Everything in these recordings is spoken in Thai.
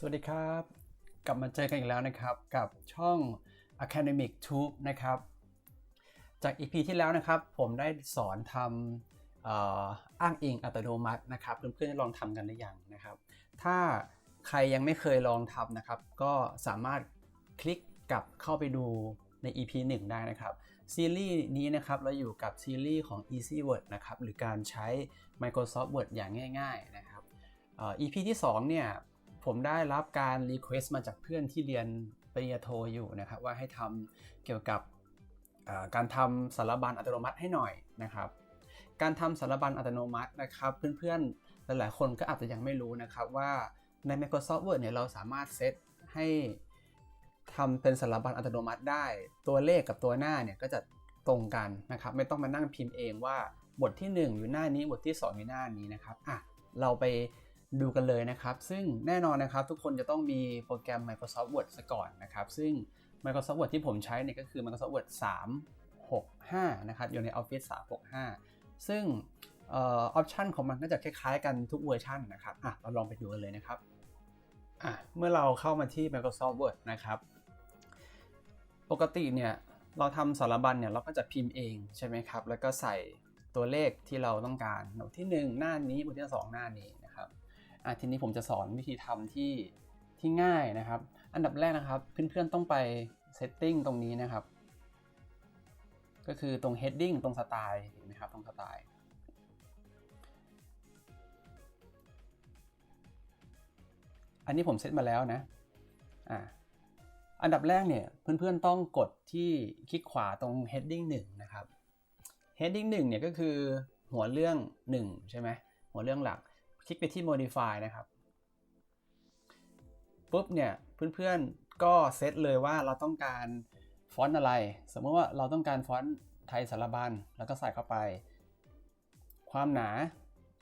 สวัสดีครับ กลับมาเจอกันอีกแล้วนะครับ กับช่อง Academic Tube นะครับ จาก EP ที่แล้วนะครับผมได้สอนทำออ้างอิงอัตโนมัตินะครับเพื่อนๆลองทำกันหรือยังนะครับ ถ้าใครยังไม่เคยลองทำนะครับ ก็สามารถคลิกกลับเข้าไปดูใน EP 1 ได้นะครับ ซีรีส์นี้นะครับเราอยู่กับซีรีส์ของ Easy Word นะครับหรือการใช้ Microsoft Word อย่างง่าย ๆ นะครับ EP ที่ 2 เนี่ย ผมได้รับการ Request มาจากเพื่อนที่เรียนปริญญาโทอยู่นะครับว่าให้ทำเกี่ยวกับการทำสารบัญอัตโนมัติให้หน่อยนะครับการทำสารบัญอัตโนมัตินะครับเพื่อนๆหลายๆคนก็อาจจะยังไม่รู้นะครับว่าใน Microsoft Word เนี่ยเราสามารถเซตให้ทำเป็นสารบัญอัตโนมัติได้ ตัวเลขกับตัวหน้าเนี่ยก็จะตรงกันนะครับไม่ต้องมานั่งพิมพ์เองว่าบทที่ 1 อยู่หน้านี้บทที่ 2 อยู่หน้านี้นะครับอะเราไป ดูกันเลยนะครับ ซึ่งแน่นอนนะครับทุกคนจะต้องมีโปรแกรม Microsoft Word ซะก่อนนะครับ ซึ่ง Microsoft Word ที่ผมใช้เนี่ยก็คือ Microsoft Word 365 นะครับ อยู่ใน Office 365 ซึ่งออปชันของมันก็จะคล้ายๆกันทุกเวอร์ชันนะครับอะเราลองไปดูกันเลยนะครับอะเมื่อเราเข้ามาที่ Microsoft Word นะครับ ปกติเนี่ยเราทำสารบัญเนี่ยเราก็จะพิมพ์เองใช่ไหมครับ แล้วก็ใส่ตัวเลขที่เราต้องการบทที่ 1 หน้านี้บทที่ 2 หน้านี้น อะทีนี้ผมจะสอนวิธีทำที่ที่ง่ายนะครับ อันดับแรกนะครับ เพื่อนๆต้องไป setting ตรงนี้นะครับ ก็คือตรง heading ตรงสไตล์เห็นไหมครับตรงสไตล์อันนี้ผมเซตมาแล้วนะอ่าอันดับแรกเนี่ยเพื่อนๆต้องกดที่คลิกขวาตรง heading 1 นะครับ heading 1เนี่ยก็คือหัวเรื่อง 1 ใช่ไหมหัวเรื่องหลัก คลิกไปที่ modify นะครับปุ๊บเนี่ยเพื่อนๆก็เซตเลยว่าเราต้องการฟอนต์อะไร สมมติว่าเราต้องการฟอนต์ไทยสารบัญแล้วก็ใส่เข้าไป ความหนา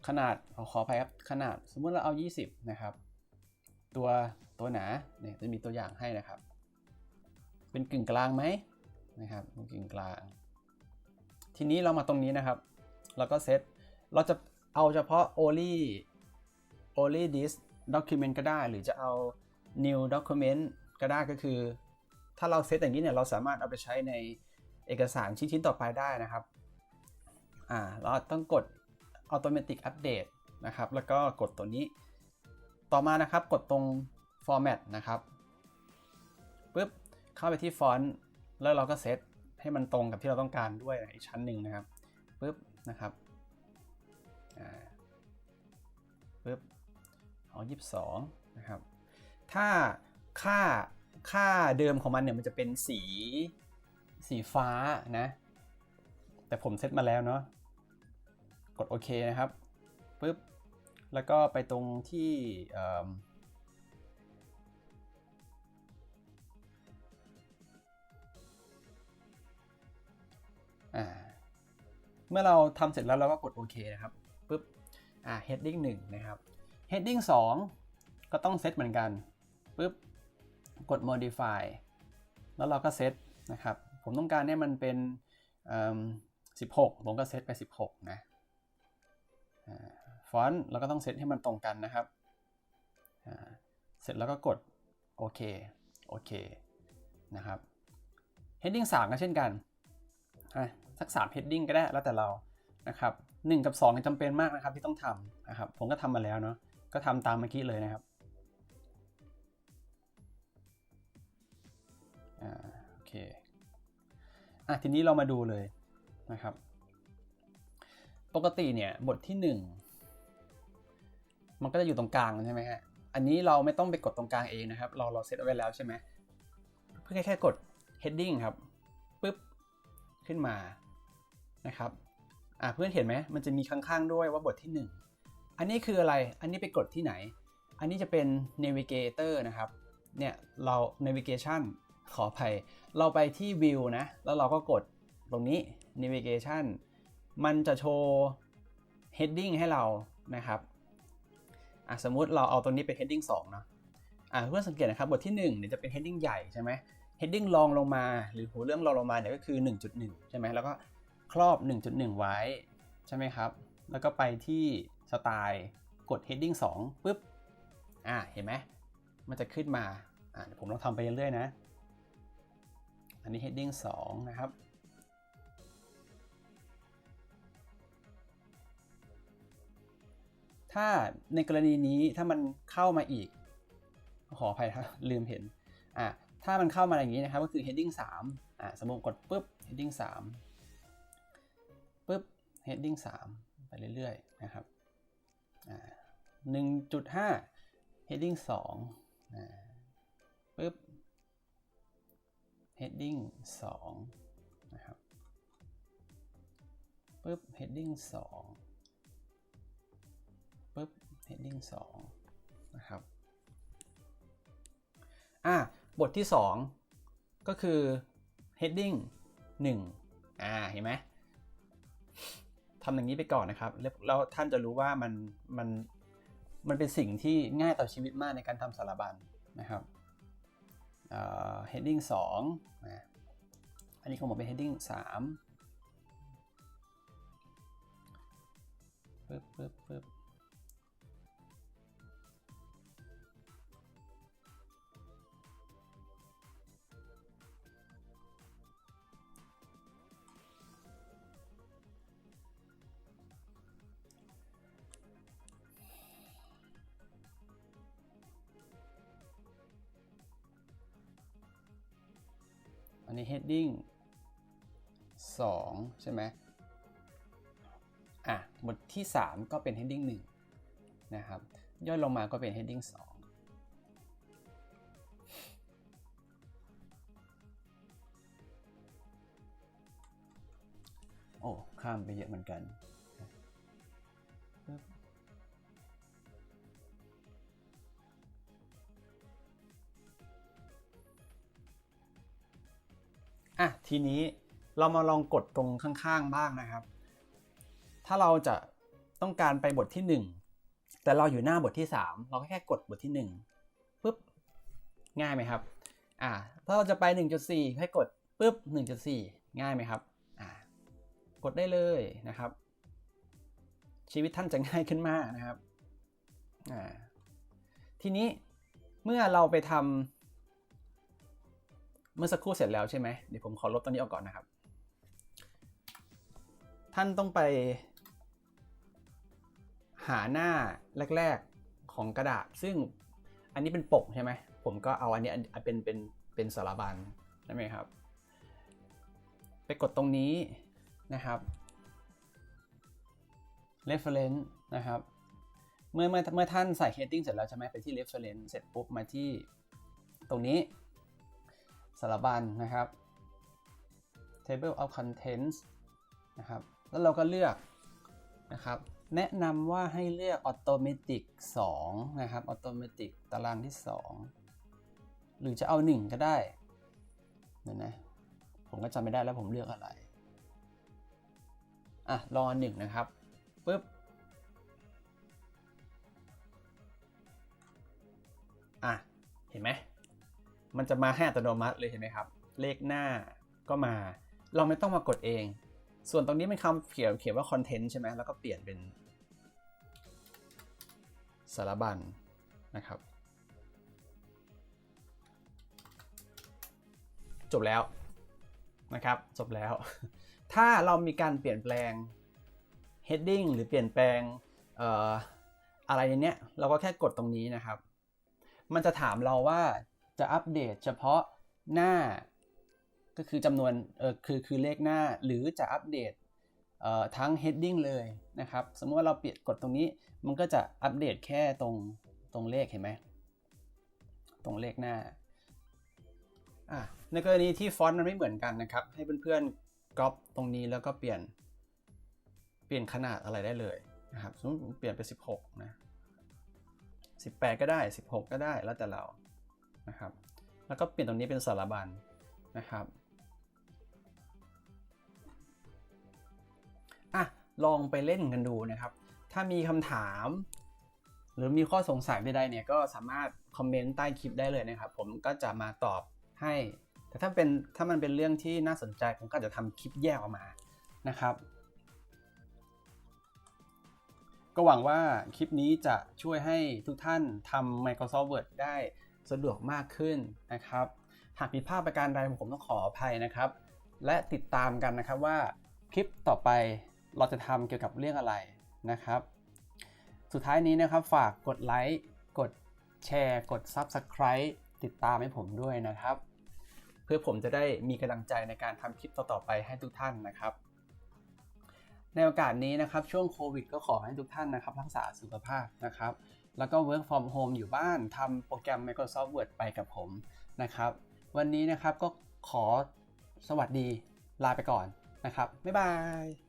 ขนาดขอขออภัยครับขนาด สมมติเราเอา 20 นะครับ ตัวตัวหนาเนี่ยจะมีตัวอย่างให้นะครับ เป็นกึ่งกลางไหมนะครับกึ่งกลาง ทีนี้เรามาตรงนี้นะครับ เราก็เซตเราจะเอาเฉพาะ only only this document ก็ได้ หรือจะเอา new document ก็ได้ก็คือ ถ้าเราเซตอย่างนี้เนี่ยเราสามารถเอาไปใช้ในเอกสารชิ้นๆต่อไปได้นะครับอ่าเราต้องกด automatic update นะครับ แล้วก็กดตัวนี้ ต่อมานะครับกดตรง format นะครับปุ๊บเข้าไปที่ฟอนต์แล้วเราก็เซตให้มันตรงกับที่เราต้องการด้วยอีกชั้นหนึ่งนะครับปุ๊บนะครับ เอา22นะครับ ถ้าค่าค่าเดิมของมันเนี่ยมันจะเป็นสีสีฟ้านะ แต่ผมเซตมาแล้วเนาะ กดโอเคนะครับปุ๊บ แล้วก็ไปตรงที่เอ่อเมื่อเราทำเสร็จแล้วเราก็กดโอเคนะครับปุ๊บอ่า heading 1 นะครับ heading 2 ก็ต้องเซตเหมือนกันปุ๊บกด modify แล้วเราก็เซตนะครับ ผมต้องการเนี่ยมันเป็น16 ผมก็เซตไป 16 นะฟอนต์เราก็ต้องเซตให้มันตรงกันนะครับ เสร็จแล้วก็กดโอเค โอเค นะครับ heading 3 ก็เช่นกัน สัก 3 heading ก็ได้แล้วแต่เรา นะครับ 1 กับ2เนี่ยจำเป็นมากนะครับที่ต้องทำนะครับ ผมก็ทำมาแล้วเนาะ ก็ทำตามเมื่อกี้เลยนะครับอ่าโอเคอะทีนี้เรามาดูเลยนะครับ ปกติเนี่ยบทที่ 1 มันก็จะอยู่ตรงกลางใช่ไหมฮะอันนี้เราไม่ต้องไปกดตรงกลางเองนะครับ เราเราเซตเอาไว้แล้วใช่ไหมเพื่อแค่กด heading ครับปุ๊บขึ้นมานะครับอะเพื่อนเห็นไหมมันจะมีข้างๆด้วยว่าบทที่ 1 อันนี้คืออะไร อันนี้ไปกดที่ไหน อันนี้จะเป็น navigator นะครับ เนี่ยเรา navigation ขออภัย เราไปที่ view นะ แล้วเราก็กดตรงนี้ navigation มันจะโชว์ heading ให้เรานะครับ อะสมมุติเราเอาตัวนี้เป็น heading 2เนาะ อะเพื่อนสังเกตนะครับบทที่1เนี่ยจะเป็น heading ใหญ่ใช่ไหม heading รองลงมา หรือหัวเรื่องรองลงมาเนี่ยก็คือ 1.1 ใช่ไหมแล้วก็ครอบ 1.1 ไว้ใช่ไหมครับ แล้วก็ไปที่ สไตล์กด heading 2ปุ๊บ อะเห็นไหม มันจะขึ้นมา อ่าผมลองทำไปเรื่อยๆนะ อันนี้ heading 2 นะครับ ถ้าในกรณีนี้ถ้ามันเข้ามาอีก ขออภัยครับ ลืมเห็น อะถ้ามันเข้ามาอย่างนี้นะครับ ก็คือ heading 3 อะสมมติกดปุ๊บ heading 3ปุ๊บ heading 3 ไปเรื่อยๆ นะครับ อ่า1.5 heading 2อ่าปุ๊บ heading 2นะครับปุ๊บ heading 2ปุ๊บ heading 2นะครับอะบทที่ 2 ก็คือ heading 1อ่าเห็นไหม ทำอย่างนี้ไปก่อนนะครับ แล้วท่านจะรู้ว่ามันมันมันเป็นสิ่งที่ง่ายต่อชีวิตมากในการทำสารบัญนะครับ heading 2นะอันนี้ของผมเป็น heading 3ปึ๊บปึ๊บปึ๊บ ใน heading 2 ใช่ไหมอะบทที่ 3 ก็เป็น heading 1 นะครับ ย่อยลงมาก็เป็น heading 2 โอ้ ข้ามไปเยอะเหมือนกัน อะทีนี้เรามาลองกดตรงข้างๆบ้างนะครับ ถ้าเราจะต้องการไปบทที่ 1 แต่เราอยู่หน้าบทที่ 3 เราก็แค่กดบทที่1ปุ๊บง่ายไหมครับอ่าถ้าเราจะไป 1.4 ให้กดปุ๊บ1.4 ง่ายไหมครับอ่ากดได้เลยนะครับ ชีวิตท่านจะง่ายขึ้นมากนะครับอ่าทีนี้เมื่อเราไปทำ เมื่อสักครู่เสร็จแล้วใช่ไหมเดี๋ยวผมขอลบตรงนี้ออกก่อนนะครับ ท่านต้องไป หาหน้าแรก ๆของกระดาษ ซึ่งอันนี้เป็นปกใช่ไหมผมก็เอาอันนี้เป็นเป็นเป็นสารบัญใช่ไหมครับ ไปกดตรงนี้นะครับ reference นะครับ เมื่อเมื่อเมื่อท่านใส่ heading เสร็จแล้วใช่ไหมไปที่ reference เสร็จปุ๊บมาที่ตรงนี้ สารบัญนะครับ table of contents นะครับ แล้วเราก็เลือกนะครับ แนะนำว่าให้เลือก automatic 2 นะครับ automatic ตารางที่ 2 หรือจะเอา 1 ก็ได้เดี๋ยวนะ ผมก็จำไม่ได้แล้วผมเลือกอะไร อะ รอหนึ่งนะครับปุ๊บอะ เห็นไหม มันจะมาให้อัตโนมัติเลยเห็นไหมครับ เลขหน้าก็มา เราไม่ต้องมากดเอง ส่วนตรงนี้เป็นคำเขียนเขียนว่า content ใช่ไหมแล้วก็เปลี่ยนเป็นสารบัญนะครับ จบแล้วนะครับ จบแล้ว ถ้าเรามีการเปลี่ยนแปลง heading หรือเปลี่ยนแปลงอออะไรในเนี้ยเราก็แค่กดตรงนี้นะครับ มันจะถามเราว่า จะอัปเดตเฉพาะหน้า ก็คือจำนวนเออคือคือเลขหน้าหรือจะอัปเดตเอ่อทั้ง heading เลยนะครับ สมมติว่าเราเปลี่ยนกดตรงนี้มันก็จะอัปเดตแค่ตรงตรงเลขเห็นไหมตรงเลขหน้าอะในกรณีที่ฟอนต์มันไม่เหมือนกันนะครับ ให้เพื่อนๆก๊อปตรงนี้แล้วก็เปลี่ยนเปลี่ยนขนาดอะไรได้เลยนะครับสมมติผมเปลี่ยนเป็น 16 นะ 18 ก็ได้ 16 ก็ได้แล้วแต่เรา นะครับ แล้วก็เปลี่ยนตรงนี้เป็นสารบัญนะครับอะลองไปเล่นกันดูนะครับ ถ้ามีคำถาม หรือมีข้อสงสัยใดๆเนี่ยก็สามารถคอมเมนต์ใต้คลิปได้เลยนะครับ ผมก็จะมาตอบให้ แต่ถ้าเป็นถ้ามันเป็นเรื่องที่น่าสนใจผมก็จะทำคลิปแยกออกมานะครับก็หวังว่าคลิปนี้จะช่วยให้ทุกท่านทำ Microsoft Word ได้ สะดวกมากขึ้นนะครับ หากผิดพลาดประการใดผมต้องขออภัยนะครับ และติดตามกันนะครับว่าคลิปต่อไปเราจะทำเกี่ยวกับเรื่องอะไรนะครับ สุดท้ายนี้นะครับฝากกดไลค์กดแชร์กด Subscribe ติดตามให้ผมด้วยนะครับ เพื่อผมจะได้มีกำลังใจในการทำคลิปต่อๆไปให้ทุกท่านนะครับ ในโอกาสนี้นะครับช่วงโควิดก็ขอให้ทุกท่านนะครับ รักษาสุขภาพนะครับ แล้วก็ work from home อยู่บ้านทำโปรแกรม Microsoft Word ไปกับผมนะครับ วันนี้นะครับก็ขอสวัสดีลาไปก่อนนะครับ บ๊ายบาย